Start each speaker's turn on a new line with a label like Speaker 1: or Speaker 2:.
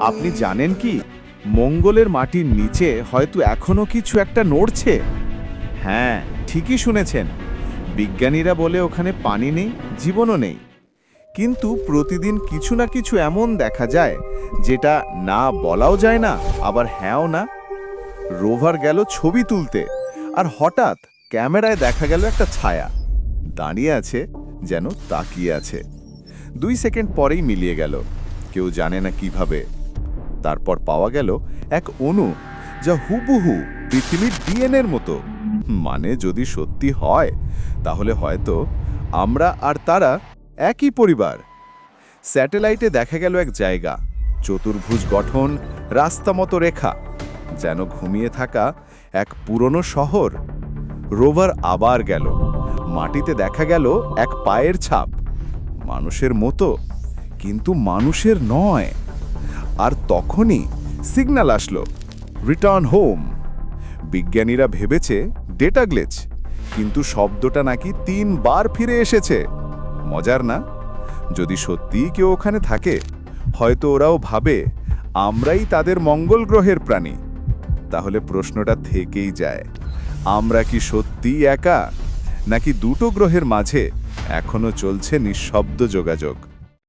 Speaker 1: আপনি জানেন কি? মঙ্গলের মাটির নিচে হয়তো এখনও কিছু একটা নড়ছে। হ্যাঁ ঠিকই শুনেছেন। বিজ্ঞানীরা বলে ওখানে পানি নেই, জীবনও নেই। কিন্তু প্রতিদিন কিছু না কিছু এমন দেখা যায়, যেটা না বলাও যায় না, আবার হ্যাঁও না। রোভার গেল ছবি তুলতে, আর হঠাৎ ক্যামেরায় দেখা গেল একটা ছায়া। দাঁড়িয়ে আছে, যেন তাকিয়ে আছে। দুই সেকেন্ড পরেই মিলিয়ে গেল। কেউ জানে না কীভাবে। তারপর পাওয়া গেল এক অণু যা হুবহু পৃথিবীর ডিএনএর মতো। মানে যদি সত্যি হয়, তাহলে হয়তো আমরা আর তারা একই পরিবার। স্যাটেলাইটে দেখা গেল এক জায়গা, চতুর্ভুজ গঠন, রাস্তা মতো রেখা, যেন ঘুমিয়ে থাকা এক পুরনো শহর। রোভার আবার গেল, মাটিতে দেখা গেল এক পায়ের ছাপ। মানুষের মতো, কিন্তু মানুষের নয়। আর তখনই সিগন্যাল আসলো রিটার্ন হোম বিজ্ঞানীরা ভেবেছে ডেটা গ্লেচ কিন্তু শব্দটা নাকি তিনবার ফিরে এসেছে। মজার না? যদি সত্যিই কেউ ওখানে থাকে, হয়তো ওরাও ভাবে, আমরাই তাদের মঙ্গল গ্রহের প্রাণী। তাহলে প্রশ্নটা থেকেই যায়, আমরা কি সত্যিই একা? নাকি দুটো গ্রহের মাঝে এখনও চলছে নিঃশব্দ যোগাযোগ?